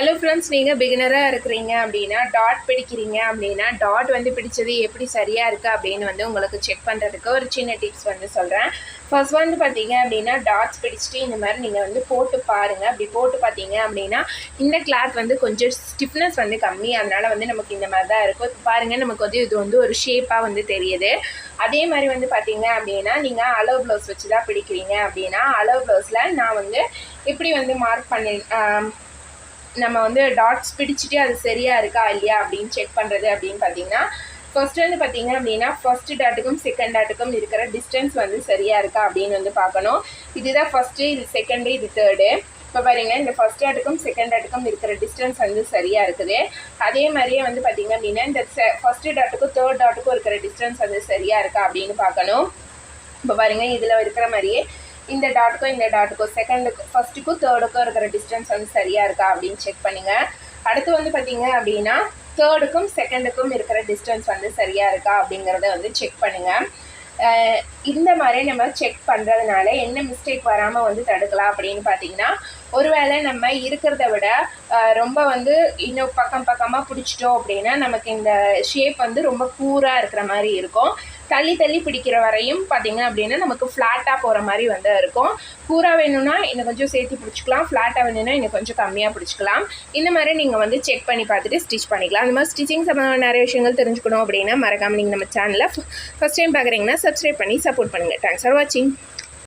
Hello friends நீங்கள் பிகினராக இருக்கிறீங்க அப்படின்னா டாட் பிடிக்கிறீங்க அப்படின்னா டாட் வந்து பிடிச்சது எப்படி சரியாக இருக்குது அப்படின்னு வந்து உங்களுக்கு செக் பண்ணுறதுக்கு ஒரு சின்ன டிப்ஸ் வந்து சொல்கிறேன் ஃபர்ஸ்ட் வந்து பார்த்தீங்க அப்படின்னா டாட்ஸ் பிடிச்சிட்டு இந்த மாதிரி நீங்கள் வந்து போட்டு பாருங்கள் அப்படி போட்டு பார்த்தீங்க அப்படின்னா இந்த கிளாத் வந்து கொஞ்சம் ஸ்டிஃப்னஸ் வந்து கம்மி. அதனால் வந்து நமக்கு இந்த மாதிரி தான் இருக்கும். இப்போ பாருங்கள் நமக்கு வந்து இது வந்து ஒரு ஷேப்பாக வந்து தெரியுது. அதே மாதிரி வந்து பார்த்தீங்க அப்படின்னா நீங்கள் அலோ ப்ளவுஸ் வச்சு தான் பிடிக்கிறீங்க அப்படின்னா அலோ ப்ளவுஸில் நான் வந்து எப்படி வந்து மார்க் பண்ணி நம்ம வந்து டாட்ஸ் பிடிச்சிட்டு அது சரியாக இருக்கா இல்லையா அப்படின்னு செக் பண்ணுறது அப்படின்னு பார்த்தீங்கன்னா ஃபர்ஸ்ட் வந்து பார்த்தீங்க அப்படின்னா ஃபர்ஸ்ட் டாட்டுக்கும் செகண்ட் டாட்டுக்கும் இருக்கிற டிஸ்டன்ஸ் வந்து சரியாக இருக்கா அப்படின்னு வந்து பார்க்கணும். இதுதான் ஃபஸ்ட்டு இது செகண்டு இது தேர்டு இப்போ பாருங்க இந்த ஃபர்ஸ்ட் டாட்டுக்கும் செகண்ட் டாட்டுக்கும் இருக்கிற டிஸ்டன்ஸ் வந்து சரியாக இருக்குது. அதே மாதிரியே வந்து பார்த்தீங்க அப்படின்னா இந்த ஃபஸ்ட்டு டாட்டுக்கும் தேர்ட் டாட்டுக்கும் இருக்கிற டிஸ்டன்ஸ் வந்து சரியாக இருக்கா அப்படின்னு பார்க்கணும். இப்போ பாருங்க இதில் இருக்கிற மாதிரியே இந்த டாட்டுக்கும் இந்த டாட்டுக்கும் செகண்டுக்கு ஃபர்ஸ்ட்டுக்கும் தேர்டுக்கும் இருக்கிற டிஸ்டன்ஸ் வந்து சரியாக இருக்கா அப்படின்னு செக் பண்ணுங்க. அடுத்து வந்து பார்த்தீங்க அப்படின்னா தேர்டுக்கும் செகண்டுக்கும் இருக்கிற டிஸ்டன்ஸ் வந்து சரியாக இருக்கா அப்படிங்கிறத வந்து செக் பண்ணுங்கள் இந்த மாதிரி நம்ம செக் பண்ணுறதுனால என்ன மிஸ்டேக் வராமல் வந்து தடுக்கலாம் அப்படின்னு பார்த்தீங்கன்னா ஒருவேளை நம்ம இருக்கிறத விட ரொம்ப வந்து இன்னும் பக்கம் பக்கமாக பிடிச்சிட்டோம் அப்படின்னா நமக்கு இந்த ஷேப் வந்து ரொம்ப கூராக இருக்கிற மாதிரி இருக்கும். தள்ளி தள்ளி பிடிக்கிற வரையும் பார்த்தீங்க அப்படின்னா நமக்கு ஃப்ளாட்டாக போகிற மாதிரி வந்து இருக்கும். கூரா வேணும்னா இன்னும் கொஞ்சம் சேர்த்து பிடிச்சிக்கலாம். ஃப்ளாட்டாக வேணும்னா இன்னும் கொஞ்சம் கம்மியாக பிடிச்சிக்கலாம். இந்த மாதிரி நீங்கள் வந்து செக் பண்ணி பார்த்துட்டு ஸ்டிச் பண்ணிக்கலாம். அந்த மாதிரி ஸ்டிச்சிங் சம்மந்தமான நிறைய விஷயங்கள் தெரிஞ்சுக்கணும் அப்படின்னா மறக்காமல் நீங்கள் நம்ம சேனலில் ஃபஸ்ட் டைம் பார்க்குறீங்கன்னா சப்ஸ்கிரைப் பண்ணி சப்போர்ட் பண்ணுங்கள் தேங்க்ஸ் ஃபார் வாட்சிங்